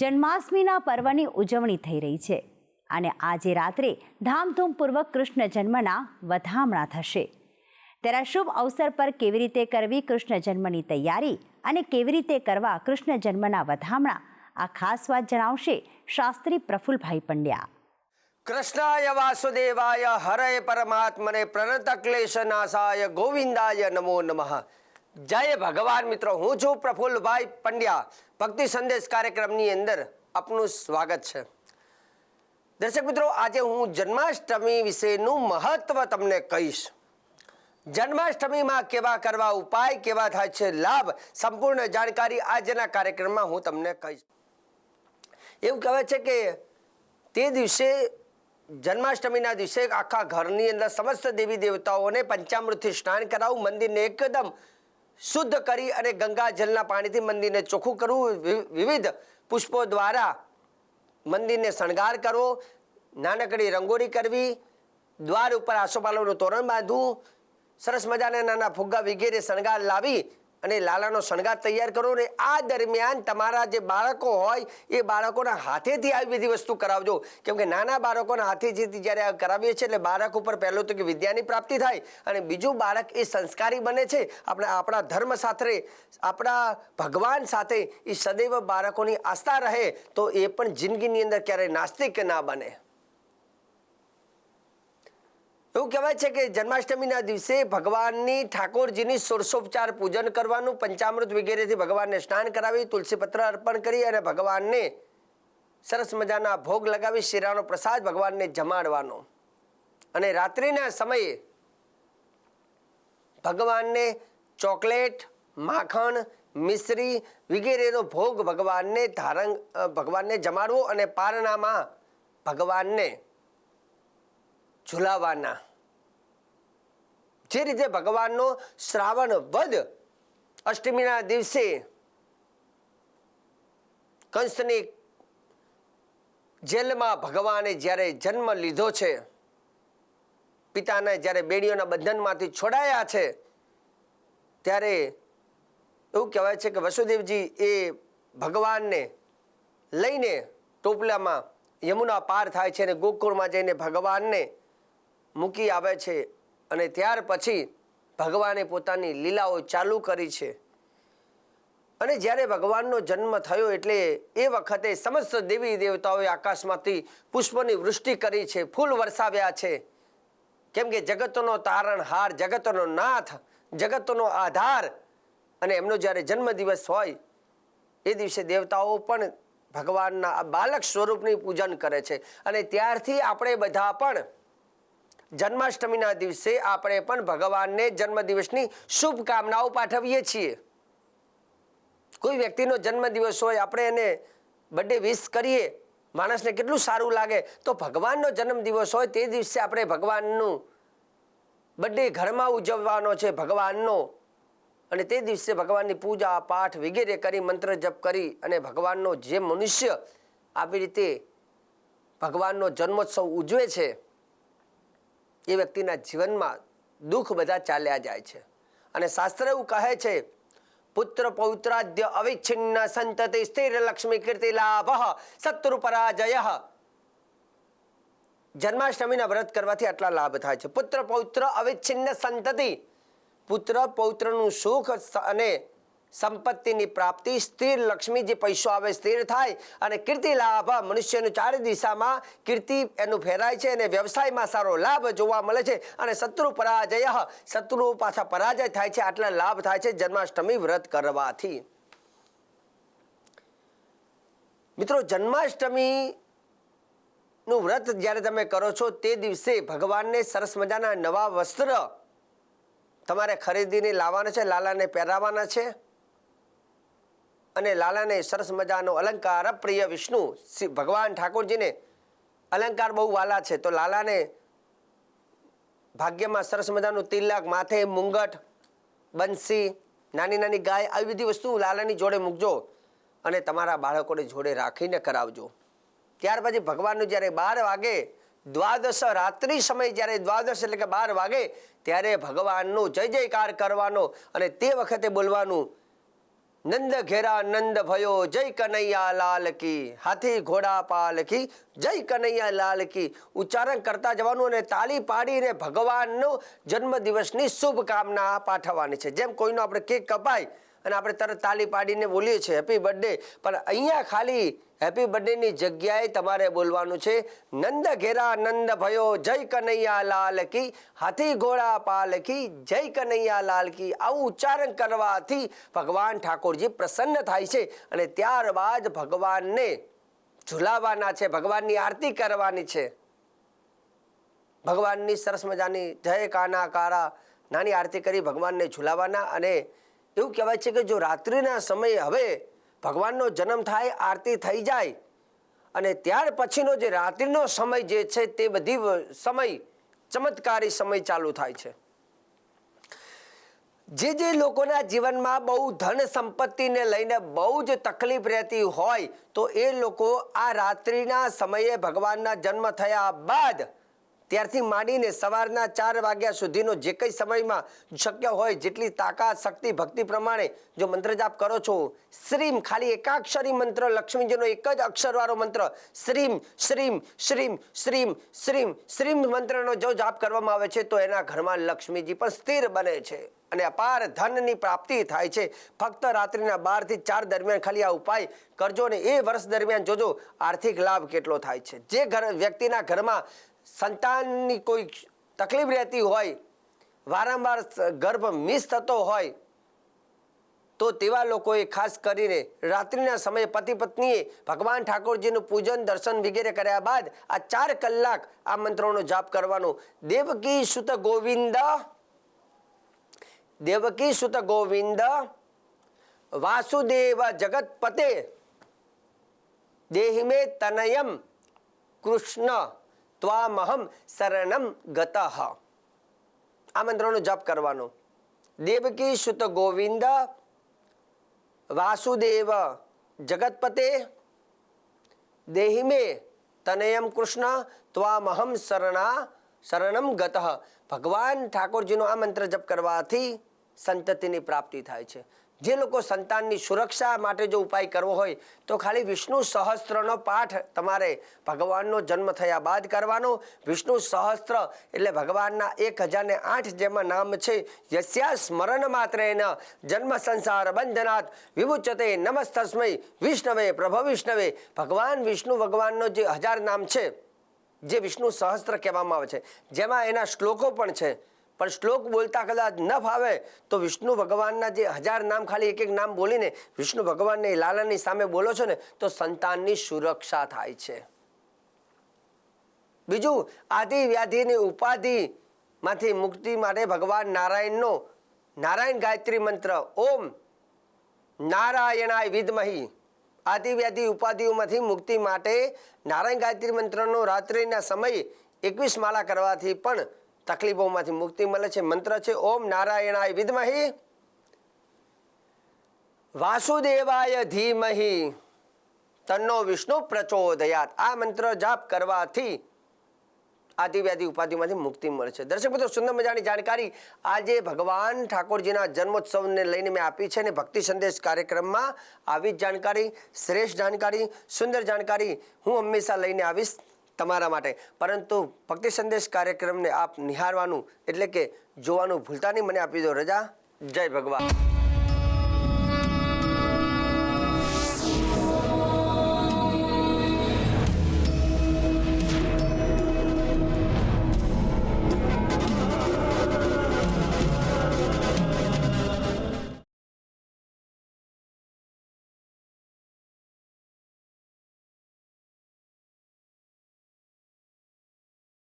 જન્માષ્ટમીના પર્વની ઉજવણી થઈ રહી છે અને આજે રાત્રે ધામધૂમપૂર્વક કૃષ્ણ જન્મના વધામણા થશે. તેના શુભ અવસર પર કેવી રીતે કરવી કૃષ્ણ જન્મની તૈયારી અને કેવી રીતે કરવા કૃષ્ણ જન્મના વધામણા? આ ખાસ વાત જણાવશે શાસ્ત્રી પ્રફુલભાઈ પંડ્યા. કૃષ્ણાય વાસુદેવાય હરય પરમાત્મને પ્રણત ક્લેશ નાશાય ગોવિંદાય નમો નમઃ. જય ભગવાન મિત્રો, હું છું પ્રફુલ્લભાઈ પંડ્યા. ભક્તિ સંદેશ કાર્યક્રમની અંદર આપનું સ્વાગત છે. દર્શક મિત્રો, આજે હું જન્માષ્ટમી વિશેનું મહત્વ તમને કહીશ. જન્માષ્ટમીમાં કેવા કરવા ઉપાય, કેવા થાય છે લાભ, સંપૂર્ણ જાણકારી આજના કાર્યક્રમમાં હું તમને કહીશ. એવું કહેવાય છે કે તે દિવસે, જન્માષ્ટમીના દિવસે આખા ઘરની અંદર સમસ્ત દેવી દેવતાઓને પંચામૃતથી સ્નાન કરાવવું મંદિરને એકદમ શુદ્ધ કરી અને ગંગા જલના પાણીથી મંદિરને ચોખ્ખું કરવું. વિવિધ પુષ્પો દ્વારા મંદિરને શણગાર કરવો, નાનકડી રંગોળી કરવી, દ્વાર ઉપર આસોપાલવનું તોરણ બાંધવું, સરસ મજાના નાના ફુગ્ગા વગેરે શણગાર લાવી અને લાલાનો શણગાર તૈયાર કરો ને આ દરમિયાન તમારા જે બાળકો હોય, એ બાળકોના હાથેથી આવી બધી વસ્તુ કરાવજો. કેમ કે નાના બાળકોના હાથેથી જ્યારે કરાવીએ છીએ એટલે બાળક ઉપર પહેલું તો કે વિદ્યાની પ્રાપ્તિ થાય અને બીજું બાળક એ સંસ્કારી બને છે. આપણે આપણા ધર્મ સાથે, આપણા ભગવાન સાથે એ સદૈવ બાળકોની આસ્થા રહે તો એ પણ જિંદગીની અંદર ક્યારેય નાસ્તિક ના બને. એવું કહેવાય છે કે જન્માષ્ટમીના દિવસે ભગવાનની ઠાકોરજીની સોરસોપચાર પૂજન કરવાનું પંચામૃત વગેરેથી ભગવાનને સ્નાન કરાવી તુલસી પત્ર અર્પણ કરી અને ભગવાનને સરસ મજાના ભોગ લગાવી, શીરાનો પ્રસાદ ભગવાનને જમાડવાનો. અને રાત્રિના સમયે ભગવાનને ચોકલેટ, માખણ, મિશ્રી વગેરેનો ભોગ ભગવાનને ધારણ ભગવાનને જમાડવો અને પારણામાં ભગવાનને ઝુલાવાના. જે રીતે ભગવાનનો શ્રાવણ વધ અષ્ટમીના દિવસે કંસની જેલમાં ભગવાને જ્યારે જન્મ લીધો છે, પિતાને જ્યારે બેડીઓના બંધનમાંથી છોડાયા છે, ત્યારે એવું કહેવાય છે કે વસુદેવજી એ ભગવાનને લઈને ટોપલામાં યમુના પાર થાય છે અને ગોકુળમાં જઈને ભગવાનને મૂકી આવે છે અને ત્યાર પછી ભગવાને પોતાની લીલાઓ ચાલુ કરી છે. અને જ્યારે ભગવાનનો જન્મ થયો એટલે એ વખતે સમસ્ત દેવી દેવતાઓએ આકાશમાંથી પુષ્પની વૃષ્ટિ કરી છે, ફૂલ વરસાવ્યા છે. કેમ કે જગતનો તારણહાર જગતનો નાથ, જગતનો આધાર અને એમનો જ્યારે જન્મદિવસ હોય, એ દિવસે દેવતાઓ પણ ભગવાનના બાલક સ્વરૂપની પૂજન કરે છે. અને ત્યારથી આપણે બધા પણ જન્માષ્ટમીના દિવસે આપણે પણ ભગવાનને જન્મદિવસની શુભકામનાઓ પાઠવીએ છીએ. કોઈ વ્યક્તિનો જન્મદિવસ હોય, આપણે એને બર્થડે વિશ કરીએ, માણસને કેટલું સારું લાગે, તો ભગવાનનો જન્મદિવસ હોય તે દિવસે આપણે ભગવાનનું બર્થડે ઘરમાં ઉજવવાનો છે, ભગવાનનો. અને તે દિવસે ભગવાનની પૂજા, પાઠ વગેરે કરી, મંત્ર જપ કરી અને ભગવાનનો જે મનુષ્ય આવી રીતે ભગવાનનો જન્મોત્સવ ઉજવે છે એ વ્યક્તિના જીવનમાં દુઃખ બધા ચાલ્યા જાય છે. અને શાસ્ત્ર એવું કહે છે, પુત્ર પૌત્રાદ્ય અવિચ્છિન્ન સંતતિ સ્થિર લક્ષ્મી કીર્તિ લાભ શત્રુ પરાજય. જન્માષ્ટમીના વ્રત કરવાથી આટલા લાભ થાય છે. પુત્ર પૌત્ર અવિચ્છિન્ન સંતતિ, પુત્ર પૌત્રનું સુખ અને સંપત્તિની પ્રાપ્તિ સ્થિર લક્ષ્મી જે પૈસો આવે, સ્થિર થાય અને કીર્તિ લાભ મનુષ્યનું ચારે દિશામાં કીર્તિ એનું ફેરાય છે અને વ્યવસાયમાં સારો લાભ જોવા મળે છે અને શત્રુ પરાજય શત્રુઓ પાછા પરાજય થાય છે, આટલા લાભ થાય છે જન્માષ્ટમી વ્રત કરવાથી. મિત્રો જન્માષ્ટમી નું વ્રત જ્યારે તમે કરો છો તે દિવસે ભગવાનને સરસ મજાના નવા વસ્ત્ર તમારે ખરીદીને લાવવાના છે, લાલાને પહેરાવવાના છે? અને લાલાને સરસ મજાનો અલંકાર. પ્રિય વિષ્ણુ, શ્રી ભગવાન ઠાકોરજીને અલંકાર બહુ વાલા છે. તો લાલાને ભાગ્યમાં સરસ મજાનું તિલક, માથે મુંગટ, બંસી, નાની નાની ગાય, આવી બધી વસ્તુ લાલાની જોડે મૂકજો અને તમારા બાળકોને જોડે રાખીને કરાવજો. ત્યાર પછી ભગવાનનું જ્યારે બાર વાગે દ્વાદશ રાત્રિ સમય, જ્યારે દ્વાદશ એટલે કે બાર વાગે, ત્યારે ભગવાનનું જય જયકાર કરવાનો અને તે વખતે બોલવાનું નંદ ઘેરા નંદ ભયો, જય કનૈયા લાલ કી. હાથી ઘોડા પાલ કી. જય કનૈયા લાલ કી. ઉચ્ચારણ કરતા જવાનું અને તાળી પાડીને ભગવાનનો જન્મદિવસની શુભકામના પાઠવવાની છે. જેમ કોઈનો આપણે કેક કપાય અને આપણે તરત તાળી પાડીને બોલીએ છીએ હેપી બર્થડે પણ અહીંયા ખાલી હેપી બર્થડેની જગ્યાએ તમારે બોલવાનું છે, નંદ ઘેરા, નંદ ભયો, જય કનૈયા લાલ કી, હાથી ઘોડા પાલ કી, જય કનૈયા લાલ કી, આવું ઉચ્ચારણ કરવાથી ભગવાન ઠાકોરજી પ્રસન્ન થાય છે અને ત્યારબાદ ભગવાનને ઝુલાવવાના છે, ભગવાનની આરતી કરવાની છે. ભગવાનની સરસ મજાની જય કાના કારા નાની આરતી કરી ભગવાનને ઝુલાવવાના અને એવું કહેવાય છે કે જો રાત્રિના સમયે હવે ભગવાનનો જન્મ થાય, આરતી થઈ જાય અને ત્યાર પછીનો જે રાત્રિનો સમય જે છે તે બધી સમય, ચમત્કારી સમય ચાલુ થાય છે. જે જે લોકોના જીવનમાં બહુ ધન સંપત્તિને લઈને બહુ જ તકલીફ રહેતી હોય તો એ લોકો આ રાત્રિના સમયે ભગવાનના જન્મ થયા બાદ ત્યારથી માંડીને સવારના ચાર વાગ્યા સુધીનો જે કંઈ સમયમાં શક્ય હોય જેટલી તાકાત, શક્તિ, ભક્તિ પ્રમાણે જો મંત્ર જાપ કરો છો, શ્રીમ ખાલી એકાક્ષરી મંત્ર, લક્ષ્મીજીનો એક જ અક્ષરવાળો મંત્ર, શ્રીમ શ્રીમ શ્રીમ શ્રીમ શ્રીમ શ્રીમ મંત્રનો જો જાપ કરવામાં આવે છે તો એના ઘરમાં લક્ષ્મીજી પણ સ્થિર બને છે અને અપાર ધનની પ્રાપ્તિ થાય છે. ફક્ત રાત્રિના બારથી ચાર દરમિયાન ખાલી આ ઉપાય કરજો ને એ વર્ષ દરમિયાન જોજો આર્થિક લાભ કેટલો થાય છે. જે ઘર વ્યક્તિના ઘરમાં સંતાનની કોઈ તકલીફ રહેતી હોય, વારંવાર ગર્ભ મિસ થતો હોય, તો તેવા લોકોએ ખાસ કરીને રાત્રિના સમયે પતિ પત્નીએ ભગવાન ઠાકોરજીનું પૂજન, દર્શન વગેરે કર્યા બાદ આ ચાર કલાક આ મંત્રોનો જાપ કરવાનો. દેવકી સુત ગોવિંદ, દેવકી સુત ગોવિંદ, વાસુદેવ જગતપતે દેહિમે તનયમ કૃષ્ણ. ત્વામહમ શરણમ ગતઃ આ મંત્રનો જપ કરવાનો. દેવકી સુત ગોવિંદ, વાસુદેવ, જગતપતે, દેહિમે તનયમ કૃષ્ણ, ત્વામહમ શરણા, શરણમ ગતઃ। ભગવાન ઠાકોરજીનો આ મંત્ર જપ કરવાથી સંતતિની પ્રાપ્તિ થાય છે। જે લોકો સંતાનની સુરક્ષા માટે જો ઉપાય કરવો હોય, તો ખાલી વિષ્ણુ સહસ્ત્રનો પાઠ તમારે ભગવાનનો જન્મ થયા બાદ કરવાનો. વિષ્ણુ સહસ્ત્ર એટલે ભગવાનના એક હજારને આઠ જેમાં નામ છે યસ્યા સ્મરણ માત્ર એના જન્મ સંસાર બંધનાથ વિમુચતે નમસ્તસ્મય વિષ્ણવે પ્રભ વિષ્ણવે. ભગવાન વિષ્ણુ ભગવાનનો જે હજાર નામ છે, જે વિષ્ણુ સહસ્ત્ર કહેવામાં આવે છે, જેમાં એના શ્લોકો પણ છે. પણ શ્લોક બોલતા કદાચ ન ફાવે તો વિષ્ણુ ભગવાનના જે હજાર નામ ખાલી એક એક નામ બોલીને વિષ્ણુ ભગવાનને લાલાની સામે બોલો છો ને, તો સંતાનની સુરક્ષા થાય છે. બીજું આદિ વ્યાધિની ઉપાધિમાંથી મુક્તિ માટે ભગવાન નારાયણનો નારાયણ ગાયત્રી મંત્ર, ઓમ નારાયણાય વિદમહી. આદિવ્યાધિ ઉપાધિઓમાંથી મુક્તિ માટે નારાયણ ગાયત્રી મંત્રનો રાત્રિના સમયે એકવીસ માળા કરવાથી પણ તકલીફોમાંથી મુક્તિ મળે છે. મંત્ર છે, ઓમ નારાયણાય વિદ્મહી, વાસુદેવાય ધીમહી, તન્નો વિષ્ણુ પ્રચોદયાત. આ મંત્ર જાપ કરવાથી આદિવ્યાધિ ઉપાધિમાંથી મુક્તિ મળે છે. દર્શક મિત્રો, સુંદર મજાની જાણકારી આજે ભગવાન ઠાકોરજીના જન્મોત્સવને લઈને મેં આપી છે અને ભક્તિ સંદેશ કાર્યક્રમમાં આવી જ જાણકારી, શ્રેષ્ઠ જાણકારી, સુંદર જાણકારી હું હંમેશા લઈને આવીશ. તમારા માટે. પરંતુ ભક્તિ સંદેશ કાર્યક્રમને આપ નિહાળવાનું, એટલે કે જોવાનું ભૂલતા નહીં. મને આપી દો રજા. જય ભગવાન.